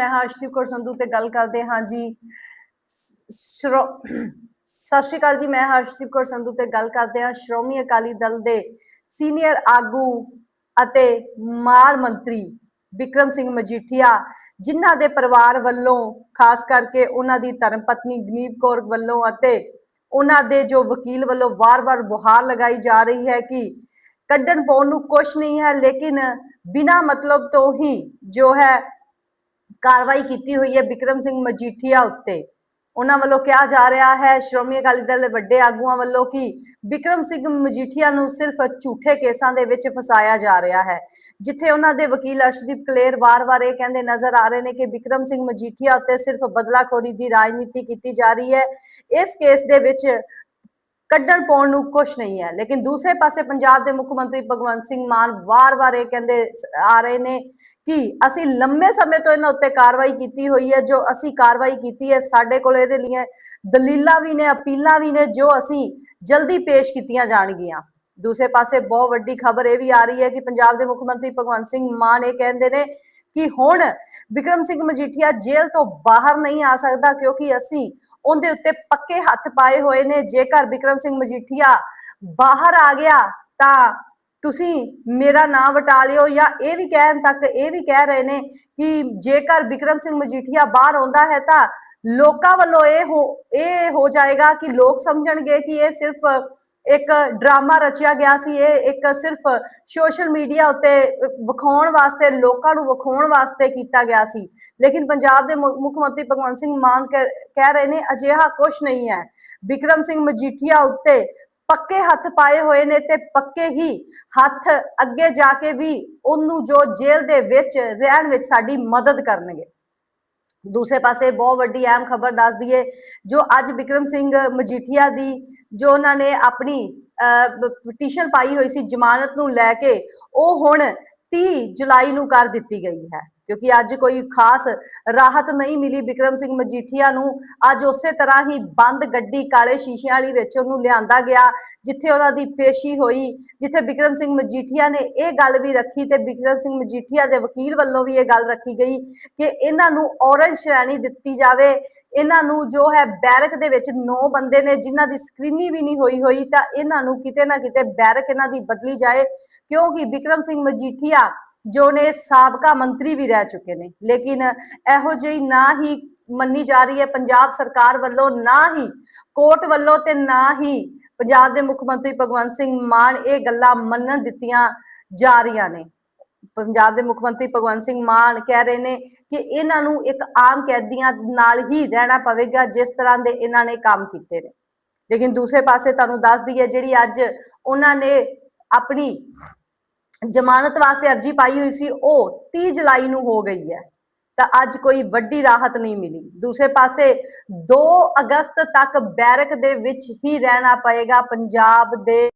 ਮੈਂ ਹਾਂ ਅਰਸ਼ਦੀਪ ਕੌਰ ਸੰਧੂ ਤੇ ਗੱਲ ਕਰਦੇ ਹਾਂ ਜੀ। ਸਤਿ ਸ਼੍ਰੀ ਅਕਾਲ ਜੀ, ਮੈਂ ਹਾਂ ਕੌਰ ਸੰਧੂ ਤੇ ਗੱਲ ਕਰਦੇ ਹਾਂ। ਸ਼੍ਰੋਮਣੀ ਅਕਾਲੀ ਦਲ ਦੇ ਸੀਨੀਅਰ ਆਗੂ ਅਤੇ ਮਾਲ ਮੰਤਰੀ ਵਿਕਰਮ ਸਿੰਘ ਮਜੀਠੀਆ, ਜਿਨ੍ਹਾਂ ਦੇ ਪਰਿਵਾਰ ਵੱਲੋਂ, ਖਾਸ ਕਰਕੇ ਉਹਨਾਂ ਦੀ ਧਰਮ ਪਤਨੀ ਗਨੀਤ ਕੌਰ ਵੱਲੋਂ ਅਤੇ ਉਹਨਾਂ ਦੇ ਜੋ ਵਕੀਲ ਵੱਲੋਂ ਵਾਰ-ਵਾਰ ਬੁਹਾਰ ਲਗਾਈ ਜਾ ਰਹੀ ਹੈ ਕਿ ਕੱਢਣ ਪਾਉਣ ਨੂੰ ਕੁਝ ਨਹੀਂ ਹੈ, ਲੇਕਿਨ ਬਿਨਾ ਮਤਲਬ ਤੋਂ ਹੀ ਜੋ ਹੈ ਕਾਰਵਾਈ ਕੀਤੀ ਹੋਈ ਹੈ ਵਿਕਰਮ ਸਿੰਘ ਮਜੀਠੀਆ ਉੱਤੇ। ਉਹਨਾਂ ਵੱਲੋਂ ਕਿਹਾ ਜਾ ਰਿਹਾ ਹੈ, ਸ਼੍ਰੋਮਣੀ ਅਕਾਲੀ ਦਲ ਦੇ ਵੱਡੇ ਆਗੂਆਂ ਵੱਲੋਂ ਕਿ ਵਿਕਰਮ ਸਿੰਘ ਮਜੀਠੀਆ ਨੂੰ ਸਿਰਫ ਝੂਠੇ ਕੇਸਾਂ ਦੇ ਵਿੱਚ ਫਸਾਇਆ ਜਾ ਰਿਹਾ ਹੈ, ਜਿੱਥੇ ਉਹਨਾਂ ਦੇ ਵਕੀਲ ਅਰਸ਼ਦੀਪ ਕਲੇਰ ਵਾਰ-ਵਾਰ ਇਹ ਕਹਿੰਦੇ ਨਜ਼ਰ ਆ ਰਹੇ ਨੇ ਕਿ ਵਿਕਰਮ ਸਿੰਘ ਮਜੀਠੀਆ ਉੱਤੇ ਸਿਰਫ ਬਦਲਾਖੋਰੀ ਦੀ ਰਾਜਨੀਤੀ ਕੀਤੀ ਜਾ ਰਹੀ ਹੈ। ਇਸ ਕੇਸ ਦੇ ਵਿੱਚ ਕੱਢਣ ਪਾਉਣ ਨੂੰ ਕੁਝ ਨਹੀਂ ਹੈ। ਲੇਕਿਨ ਦੂਸਰੇ ਪਾਸੇ ਪੰਜਾਬ ਦੇ ਮੁੱਖ ਮੰਤਰੀ ਭਗਵੰਤ ਸਿੰਘ ਮਾਨ ਵਾਰ-ਵਾਰ ਇਹ ਕਹਿੰਦੇ ਆ ਰਹੇ ਨੇ ਕਿ ਅਸੀਂ ਲੰਮੇ ਸਮੇਂ ਤੋਂ ਇਹਨਾਂ ਉੱਤੇ ਕਾਰਵਾਈ ਕੀਤੀ ਹੋਈ ਹੈ। ਜੋ ਅਸੀਂ ਕਾਰਵਾਈ ਕੀਤੀ ਹੈ, ਸਾਡੇ ਕੋਲ ਇਹਦੇ ਲਈ ਦਲੀਲਾਂ ਵੀ ਨੇ, ਅਪੀਲਾਂ ਵੀ ਨੇ, ਜੋ ਅਸੀਂ ਜਲਦੀ ਪੇਸ਼ ਕੀਤੀਆਂ ਜਾਣਗੀਆਂ। ਦੂਸਰੇ ਪਾਸੇ ਬਹੁਤ ਵੱਡੀ ਖਬਰ ਇਹ ਵੀ ਆ ਰਹੀ ਹੈ ਕਿ ਪੰਜਾਬ ਦੇ ਮੁੱਖ ਮੰਤਰੀ ਭਗਵੰਤ ਸਿੰਘ ਮਾਨ ਇਹ ਕਹਿੰਦੇ ਨੇ ਕਿ ਹੁਣ ਵਿਕਰਮ ਸਿੰਘ ਮਜੀਠੀਆ ਜੇਲ੍ਹ ਤੋਂ ਬਾਹਰ ਨਹੀਂ ਆ ਸਕਦਾ ਕਿਉਂਕਿ ਅਸੀਂ ਉਹਦੇ ਉੱਤੇ ਪੱਕੇ ਹੱਥ ਪਾਏ ਹੋਏ ਨੇ। ਜੇਕਰ ਵਿਕਰਮ ਸਿੰਘ ਮਜੀਠੀਆ ਬਾਹਰ ਆ ਗਿਆ ਤਾਂ ਤੁਸੀਂ ਮੇਰਾ ਨਾਮ ਵਟਾ ਲਿਓ ਜਾਂ ਇਹ ਵੀ ਕਹਿਣ ਤੱਕ ਇਹ ਵੀ ਕਹਿ ਰਹੇ ਨੇ ਕਿ ਜੇਕਰ ਵਿਕਰਮ ਸਿੰਘ ਮਜੀਠੀਆ ਬਾਹਰ ਆਉਂਦਾ ਹੈ ਤਾਂ ਲੋਕਾਂ ਵੱਲੋਂ ਇਹ ਹੋ ਇਹ ਹੋ ਜਾਏਗਾ ਕਿ ਲੋਕ ਸਮਝਣਗੇ ਕਿ ਇਹ ਸਿਰਫ ਇੱਕ ਡਰਾਮਾ ਰਚਿਆ ਗਿਆ ਸੀ, ਇਹ ਇੱਕ ਸਿਰਫ ਸੋਸ਼ਲ ਮੀਡੀਆ ਉੱਤੇ ਵਿਖਾਉਣ ਵਾਸਤੇ, ਲੋਕਾਂ ਨੂੰ ਵਿਖਾਉਣ ਵਾਸਤੇ ਕੀਤਾ ਗਿਆ ਸੀ। ਲੇਕਿਨ ਪੰਜਾਬ ਦੇ ਮੁੱਖ ਮੰਤਰੀ ਭਗਵੰਤ ਸਿੰਘ ਮਾਨ ਕਹਿ ਕਹਿ ਰਹੇ ਨੇ, ਅਜਿਹਾ ਕੁਝ ਨਹੀਂ ਹੈ। ਵਿਕਰਮ ਸਿੰਘ ਮਜੀਠੀਆ ਉੱਤੇ ਪੱਕੇ ਹੱਥ ਪਾਏ ਹੋਏ ਨੇ ਤੇ ਪੱਕੇ ਹੀ ਹੱਥ ਅੱਗੇ ਜਾ ਕੇ ਵੀ ਉਹਨੂੰ ਜੋ ਜੇਲ੍ਹ ਦੇ ਵਿੱਚ ਰਹਿਣ ਵਿੱਚ ਸਾਡੀ ਮਦਦ ਕਰਨਗੇ। ਦੂਸਰੇ ਪਾਸੇ ਬਹੁਤ ਵੱਡੀ ਅਹਿਮ ਖਬਰ ਦੱਸ ਦਈਏ, ਜੋ ਅੱਜ ਵਿਕਰਮ ਸਿੰਘ ਮਜੀਠੀਆ ਦੀ, ਜੋ ਉਹਨਾਂ ਨੇ ਆਪਣੀ ਪਟੀਸ਼ਨ ਪਾਈ ਹੋਈ ਸੀ ਜ਼ਮਾਨਤ ਨੂੰ ਲੈ ਕੇ, ਉਹ ਹੁਣ 30 ਜੁਲਾਈ ਨੂੰ ਕਰ ਦਿੱਤੀ ਗਈ ਹੈ। ਕਿਉਂਕਿ ਅੱਜ ਕੋਈ ਖਾਸ ਰਾਹਤ ਨਹੀਂ ਮਿਲੀ ਵਿਕਰਮ ਸਿੰਘ ਮਜੀਠੀਆ ਨੂੰ। ਅੱਜ ਉਸੇ ਤਰ੍ਹਾਂ ਹੀ ਬੰਦ ਗੱਡੀ ਕਾਲੇ ਸ਼ੀਸ਼ਿਆਂ ਵਾਲੀ ਵਿੱਚ ਉਹਨੂੰ ਲਿਆਂਦਾ ਗਿਆ, ਜਿੱਥੇ ਉਹਨਾਂ ਦੀ ਪੇਸ਼ੀ ਹੋਈ, ਜਿੱਥੇ ਵਿਕਰਮ ਸਿੰਘ ਮਜੀਠੀਆ ਨੇ ਇਹ ਗੱਲ ਵੀ ਰੱਖੀ ਤੇ ਵਿਕਰਮ ਸਿੰਘ ਮਜੀਠੀਆ ਦੇ ਵਕੀਲ ਵੱਲੋਂ ਵੀ ਇਹ ਗੱਲ ਰੱਖੀ ਗਈ ਕਿ ਇਹਨਾਂ ਨੂੰ ਔਰੰਜ ਸ਼੍ਰੇਣੀ ਦਿੱਤੀ ਜਾਵੇ। ਇਹਨਾਂ ਨੂੰ ਜੋ ਹੈ ਬੈਰਕ ਦੇ ਵਿੱਚ 9 ਬੰਦੇ ਨੇ, ਜਿਨ੍ਹਾਂ ਦੀ ਸਕਰੀਨਿੰਗ ਵੀ ਨਹੀਂ ਹੋਈ ਹੋਈ ਤਾਂ ਇਹਨਾਂ ਨੂੰ ਕਿਤੇ ਨਾ ਕਿਤੇ ਬੈਰਕ ਇਹਨਾਂ ਦੀ ਬਦਲੀ ਜਾਏ। ਕਿਉਂਕਿ ਵਿਕਰਮ ਸਿੰਘ ਮਜੀਠੀਆ ਜੋ ਨੇ ਸਾਬਕਾ ਮੰਤਰੀ ਵੀ ਰਹਿ ਚੁੱਕੇ ਨੇ। ਲੇਕਿਨ ਇਹੋ ਜਿਹੀ ਨਾ ਹੀ ਮੰਨੀ ਜਾ ਰਹੀ ਹੈ ਪੰਜਾਬ ਸਰਕਾਰ ਵੱਲੋਂ, ਨਾ ਹੀ ਕੋਰਟ ਵੱਲੋਂ ਤੇ ਨਾ ਹੀ ਪੰਜਾਬ ਦੇ ਮੁੱਖ ਮੰਤਰੀ ਭਗਵੰਤ ਸਿੰਘ ਮਾਨ ਇਹ ਗੱਲਾਂ ਮੰਨਣ ਦਿੱਤੀਆਂ ਜਾ ਰਹੀਆਂ ਨੇ। ਪੰਜਾਬ ਦੇ ਮੁੱਖ ਮੰਤਰੀ ਭਗਵੰਤ ਸਿੰਘ ਮਾਨ ਕਹਿ ਰਹੇ ਨੇ ਕਿ ਇਹਨਾਂ ਨੂੰ ਇੱਕ ਆਮ ਕੈਦੀਆਂ ਨਾਲ ਹੀ ਰਹਿਣਾ ਪਵੇਗਾ ਜਿਸ ਤਰ੍ਹਾਂ ਦੇ ਇਹਨਾਂ ਨੇ ਕੰਮ ਕੀਤੇ ਨੇ। ਲੇਕਿਨ ਦੂਸਰੇ ਪਾਸੇ ਤੁਹਾਨੂੰ ਦੱਸ ਦਈਏ ਜਿਹੜੀ ਅੱਜ ਉਹਨਾਂ ਨੇ ਆਪਣੀ ਜ਼ਮਾਨਤ ਵਾਸਤੇ ਅਰਜੀ ਪਾਈ ਹੋਈ ਸੀ, ਉਹ 30 ਜੁਲਾਈ ਨੂੰ ਹੋ ਗਈ ਹੈ। ਤਾਂ ਅੱਜ ਕੋਈ ਵੱਡੀ ਰਾਹਤ ਨਹੀਂ ਮਿਲੀ। ਦੂਸਰੇ ਪਾਸੇ 2 ਅਗਸਤ ਤੱਕ ਬੈਰਕ ਦੇ ਵਿੱਚ ਹੀ ਰਹਿਣਾ ਪਏਗਾ ਪੰਜਾਬ ਦੇ